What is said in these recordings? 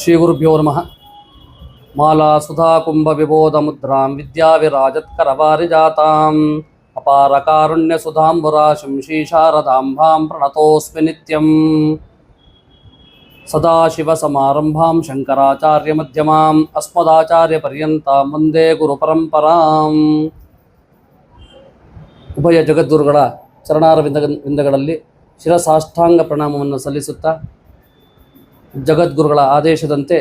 ಶ್ರೀಗುರುಭ್ಯೋ ನಮಃ. ಮಾಲಾ ಸುಧಾ ಕುಂಭ ವಿಬೋಧ ಮುದ್ರಾಂ ವಿದ್ಯಾವಿರಾಜತ್ಕರವಾರಿಜಾತಾಂ ಅಪಾರ ಕಾರುಣ್ಯ ಸುಧಾಂಬುರಾಶಂ ಶ್ರೀಶಾರದಾಂಬಾಂ ಪ್ರಣತೋಸ್ಮಿ ನಿತ್ಯಂ. ಸದಾಶಿವಸಮಾರಂಭಾಂ ಶಂಕರಾಚಾರ್ಯಮಧ್ಯಮಾಂ ಅಸ್ಮದಾಚಾರ್ಯಪರ್ಯಂತಾಂ ವಂದೇ ಗುರುಪರಂಪರಾಂ ಉಭಯ ಜಗದ್ಗುರುಗಳ ಚರಣಾರವಿಂದ ವಿಂದಗಳಲ್ಲಿ ಶಿರಸಾಷ್ಟಾಂಗ ಪ್ರಣಾಮವನ್ನು ಸಲ್ಲಿಸುತ್ತಾ ಜಗದ್ಗುರುಗಳ ಆದೇಶದಂತೆ,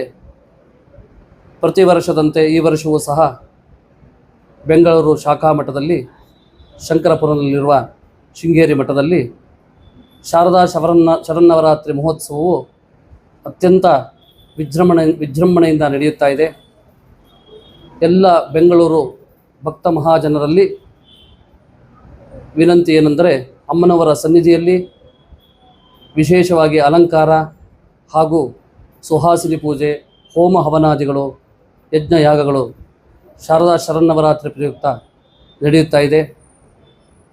ಪ್ರತಿ ವರ್ಷದಂತೆ ಈ ವರ್ಷವೂ ಸಹ ಬೆಂಗಳೂರು ಶಾಖಾ ಮಠದಲ್ಲಿ ಶಂಕರಪುರದಲ್ಲಿರುವ ಶೃಂಗೇರಿ ಮಠದಲ್ಲಿ ಶಾರದಾ ಶವರನ್ನ, ಶರನ್ನವರಾತ್ರಿ ಮಹೋತ್ಸವವು ಅತ್ಯಂತ ವಿಜೃಂಭಣೆ, ವಿಜೃಂಭಣೆಯಿಂದ ನಡೆಯುತ್ತಾ ಇದೆ. ಎಲ್ಲ ಬೆಂಗಳೂರು ಭಕ್ತ ಮಹಾಜನರಲ್ಲಿ ವಿನಂತಿ ಏನೆಂದರೆ, ಅಮ್ಮನವರ ಸನ್ನಿಧಿಯಲ್ಲಿ ವಿಶೇಷವಾಗಿ ಅಲಂಕಾರ ಹಾಗೂ ಸುಹಾಸಿನಿ ಪೂಜೆ ಹೋಮ ಹವನಾದಿಗಳು ಯಜ್ಞ ಯಾಗಗಳು ಶಾರದಾ ಶರನ್ನವರಾತ್ರಿ ಪ್ರಯುಕ್ತ ನಡೆಯುತ್ತಾ ಇದೆ.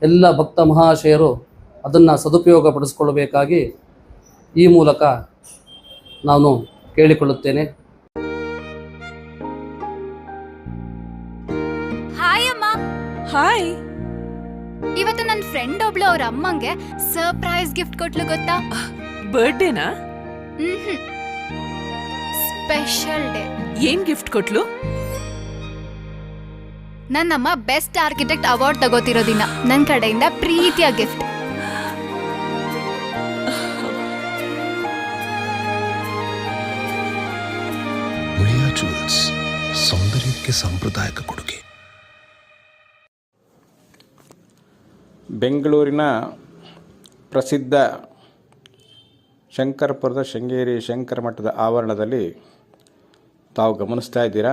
ಎಲ್ಲ ಭಕ್ತ ಮಹಾಶಯರು ಅದನ್ನು ಸದುಪಯೋಗಪಡಿಸಿಕೊಳ್ಳಬೇಕಾಗಿ ಈ ಮೂಲಕ ನಾನು ಕೇಳಿಕೊಳ್ಳುತ್ತೇನೆ. ಹಾಯ್ ಅಮ್ಮ. ಹಾಯ್ ಇವತ್ತು ನನ್ನ ಫ್ರೆಂಡ್ ಒಬ್ಳು ಅವ್ರ ಅಮ್ಮಂಗೆ ಸರ್ಪ್ರೈಸ್ ಗಿಫ್ಟ್ ಕೊಟ್ಲು ಗೊತ್ತಾ? ಬರ್ಡೇನಾ ಸ್ಪೆಷಲ್ ಡೇ ಏನ್ ಗಿಫ್ಟ್ ಕೊಟ್ಲು? ನನ್ನಮ್ಮ ಬೆಸ್ಟ್ ಆರ್ಕಿಟೆಕ್ಟ್ ಅವಾರ್ಡ್ ತಗೋತಿರೋ ದಿನ. ನನ್ನ ಕಡೆಯಿಂದ ಪ್ರೀತಿಯ ಗಿಫ್ಟ್ ಜುವೆಲ್ಸ್ ಸೌಂದರ್ಯಕ್ಕೆ ಸಾಂಪ್ರದಾಯಿಕ ಕೊಡುಗೆ. ಬೆಂಗಳೂರಿನ ಪ್ರಸಿದ್ಧ ಶಂಕರಪುರದ ಶೃಂಗೇರಿ ಶಂಕರ ಮಠದ ಆವರಣದಲ್ಲಿ ತಾವು ಗಮನಿಸ್ತಾ ಇದ್ದೀರಾ?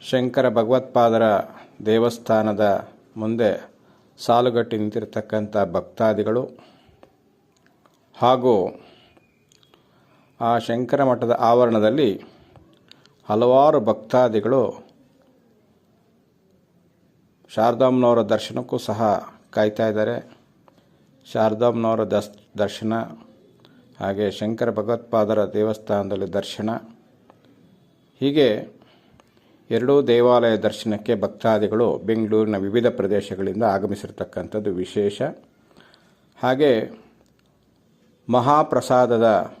ಶಂಕರ ಭಗವತ್ಪಾದರ ದೇವಸ್ಥಾನದ ಮುಂದೆ ಸಾಲುಗಟ್ಟಿ ನಿಂತಿರತಕ್ಕಂಥ ಭಕ್ತಾದಿಗಳು ಹಾಗೂ ಆ ಶಂಕರ ಮಠದ ಆವರಣದಲ್ಲಿ ಹಲವಾರು ಭಕ್ತಾದಿಗಳು ಶಾರದಾಮ್ನವರ ದರ್ಶನಕ್ಕೂ ಸಹ ಕಾಯ್ತಾ ಇದ್ದಾರೆ. ಶಾರದಾಂಬನವರ ದಸ್, ದರ್ಶನ, ಹಾಗೆ ಶಂಕರ ಭಗವತ್ಪಾದರ ದೇವಸ್ಥಾನದಲ್ಲಿ ದರ್ಶನ. ಹೀಗೆ ಎರಡೂ ದೇವಾಲಯ ದರ್ಶನಕ್ಕೆ ಭಕ್ತಾದಿಗಳು ಬೆಂಗಳೂರಿನ ವಿವಿಧ ಪ್ರದೇಶಗಳಿಂದ ಆಗಮಿಸಿರ್ತಕ್ಕಂಥದ್ದು ವಿಶೇಷ. ಹಾಗೆ ಮಹಾಪ್ರಸಾದದ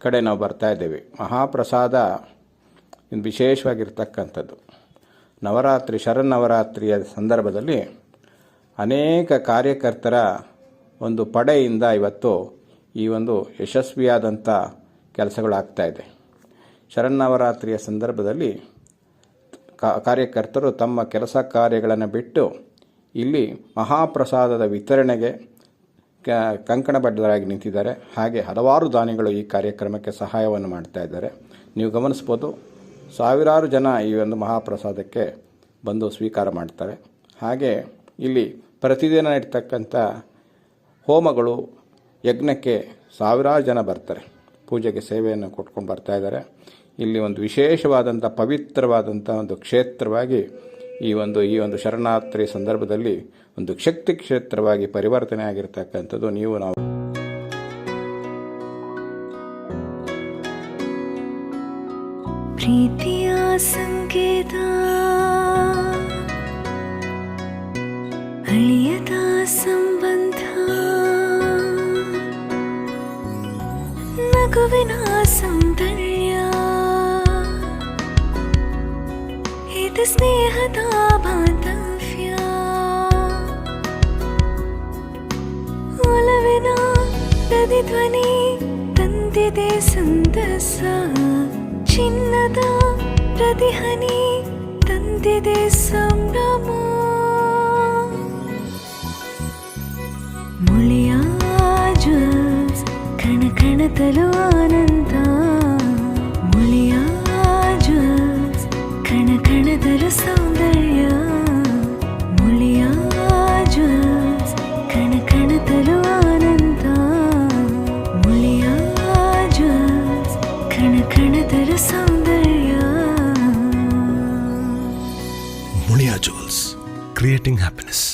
ಕಡೆ ನಾವು ಬರ್ತಾ ಇದ್ದೇವೆ. ಮಹಾಪ್ರಸಾದ ವಿಶೇಷವಾಗಿರ್ತಕ್ಕಂಥದ್ದು. ನವರಾತ್ರಿ, ಶರನ್ನವರಾತ್ರಿಯ ಸಂದರ್ಭದಲ್ಲಿ ಅನೇಕ ಕಾರ್ಯಕರ್ತರ ಒಂದು ಪಡೆಯಿಂದ ಇವತ್ತು ಈ ಒಂದು ಯಶಸ್ವಿಯಾದಂಥ ಕೆಲಸಗಳಾಗ್ತಾ ಇದೆ. ಶರನ್ನವರಾತ್ರಿಯ ಸಂದರ್ಭದಲ್ಲಿ ಕಾರ್ಯಕರ್ತರು ತಮ್ಮ ಕೆಲಸ ಕಾರ್ಯಗಳನ್ನು ಬಿಟ್ಟು ಇಲ್ಲಿ ಮಹಾಪ್ರಸಾದದ ವಿತರಣೆಗೆ ಕಂಕಣ ಕಂಕಣಬದ್ಧರಾಗಿ ನಿಂತಿದ್ದಾರೆ. ಹಾಗೆ ಹಲವಾರು ದಾನಿಗಳು ಈ ಕಾರ್ಯಕ್ರಮಕ್ಕೆ ಸಹಾಯವನ್ನು ಮಾಡ್ತಾ ಇದ್ದಾರೆ. ನೀವು ಗಮನಿಸ್ಬೋದು ಸಾವಿರಾರು ಜನ ಈ ಒಂದು ಮಹಾಪ್ರಸಾದಕ್ಕೆ ಬಂದು ಸ್ವೀಕಾರ ಮಾಡ್ತಾರೆ. ಹಾಗೆ ಇಲ್ಲಿ ಪ್ರತಿದಿನ ಇರ್ತಕ್ಕಂಥ ಹೋಮಗಳು ಯಜ್ಞಕ್ಕೆ ಸಾವಿರಾರು ಜನ ಬರ್ತಾರೆ. ಪೂಜೆಗೆ ಸೇವೆಯನ್ನು ಕೊಟ್ಕೊಂಡು ಬರ್ತಾ ಇದ್ದಾರೆ. ಇಲ್ಲಿ ಒಂದು ವಿಶೇಷವಾದಂಥ ಪವಿತ್ರವಾದಂಥ ಒಂದು ಕ್ಷೇತ್ರವಾಗಿ ಈ ಒಂದು ಈ ಒಂದು ಶರಣಾತ್ರಿ ಸಂದರ್ಭದಲ್ಲಿ ಒಂದು ಶಕ್ತಿ ಕ್ಷೇತ್ರವಾಗಿ ಪರಿವರ್ತನೆ ಆಗಿರ್ತಕ್ಕಂಥದ್ದು ನೀವು ನಾವು ಪ್ರೀತಿಯ ಸಂಕೇತ ನಗುವಿನ ಸೌಂದರ್ಯ ಇದು ಸ್ನೇಹದ ಬಾಂಧವ್ಯ ಒಲವಿನ ನದಿ ಧ್ವನಿ ತಂದಿದೆ ಸಂದಸ ಚಿನ್ನದ ಪ್ರತಿಹನಿ ತಂದಿದೆ ಸಂಭ್ರಮ ಮುಳಿಯ ಜ್ವಲ್ಸ್ ಕಣತಲು ಆನಂದ ಮುಳಿಯಾಜ ಕಣ ಕಣದಲು ಸೌಂದರ್ಯ ಮುಳಿಯಾಜ ಕಣ ಕಣತಲು ಆನಂದ ಮುಳಿಯಾಜ ಕಣ ಕಣದಲು ಸೌಂದರ್ಯ ಮುಳಿಯಾ ಜುವೆಲ್ಸ್ ಕ್ರಿಯೇಟಿಂಗ್ ಹ್ಯಾಪಿನೆಸ್